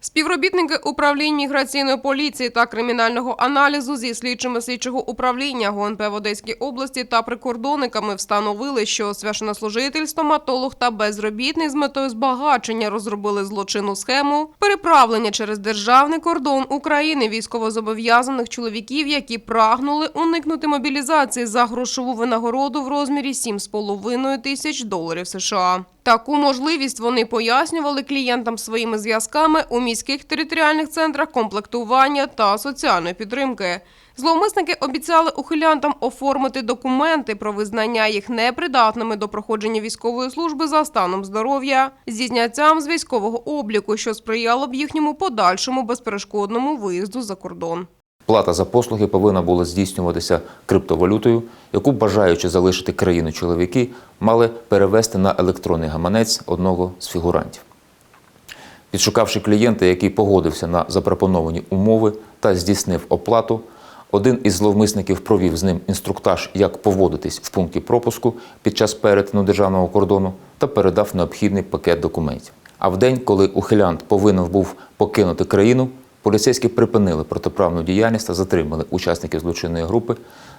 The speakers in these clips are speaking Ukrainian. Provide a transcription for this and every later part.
Співробітники управлінь міграційної поліції та кримінального аналізу зі слідчими слідчого управління ГУНП в Одеській області та прикордонниками встановили, що священнослужитель, стоматолог та безробітний з метою збагачення розробили злочинну схему переправлення через державний кордон України військовозобов'язаних чоловіків, які прагнули уникнути мобілізації за грошову винагороду в розмірі 7,5 тисяч доларів США. Таку можливість вони пояснювали клієнтам своїми зв'язками у міських територіальних центрах комплектування та соціальної підтримки. Зловмисники обіцяли ухилянтам оформити документи про визнання їх непридатними до проходження військової служби за станом здоров'я зі зняттям з військового обліку, що сприяло б їхньому подальшому безперешкодному виїзду за кордон. Плата за послуги повинна була здійснюватися криптовалютою, яку бажаючи залишити країну чоловіки, мали перевести на електронний гаманець одного з фігурантів. Підшукавши клієнта, який погодився на запропоновані умови та здійснив оплату, один із зловмисників провів з ним інструктаж, як поводитись в пункті пропуску під час перетину державного кордону та передав необхідний пакет документів. А в день, коли ухилянт повинен був покинути країну, поліцейські припинили протиправну діяльність та затримали учасників злочинної групи,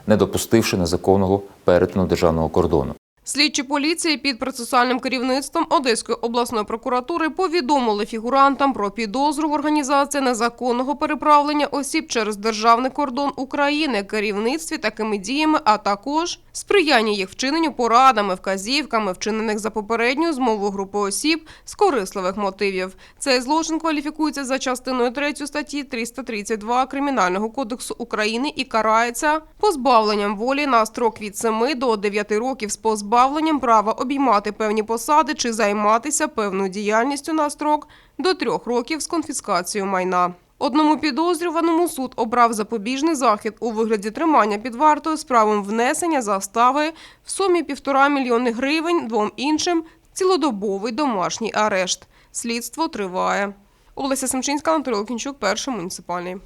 не допустивши незаконного перетину державного кордону. Слідчі поліції під процесуальним керівництвом Одеської обласної прокуратури повідомили фігурантам про підозру в організації незаконного переправлення осіб через державний кордон України, керівництві такими діями, а також сприяння їх вчиненню порадами, вказівками, вчинених за попередньою змовою групи осіб з корисливих мотивів. Цей злочин кваліфікується за частиною 3 статті 332 Кримінального кодексу України і карається позбавленням волі на строк від 7 до 9 років з позбавленням права обіймати певні посади чи займатися певною діяльністю на строк до 3 років з конфіскацією майна. Одному підозрюваному суд обрав запобіжний захід у вигляді тримання під вартою з правом внесення застави в сумі півтора мільйони гривень, двом іншим – цілодобовий домашній арешт. Слідство триває. Олеся Семчинська, Анатолій Лукінчук, перший муніципальний.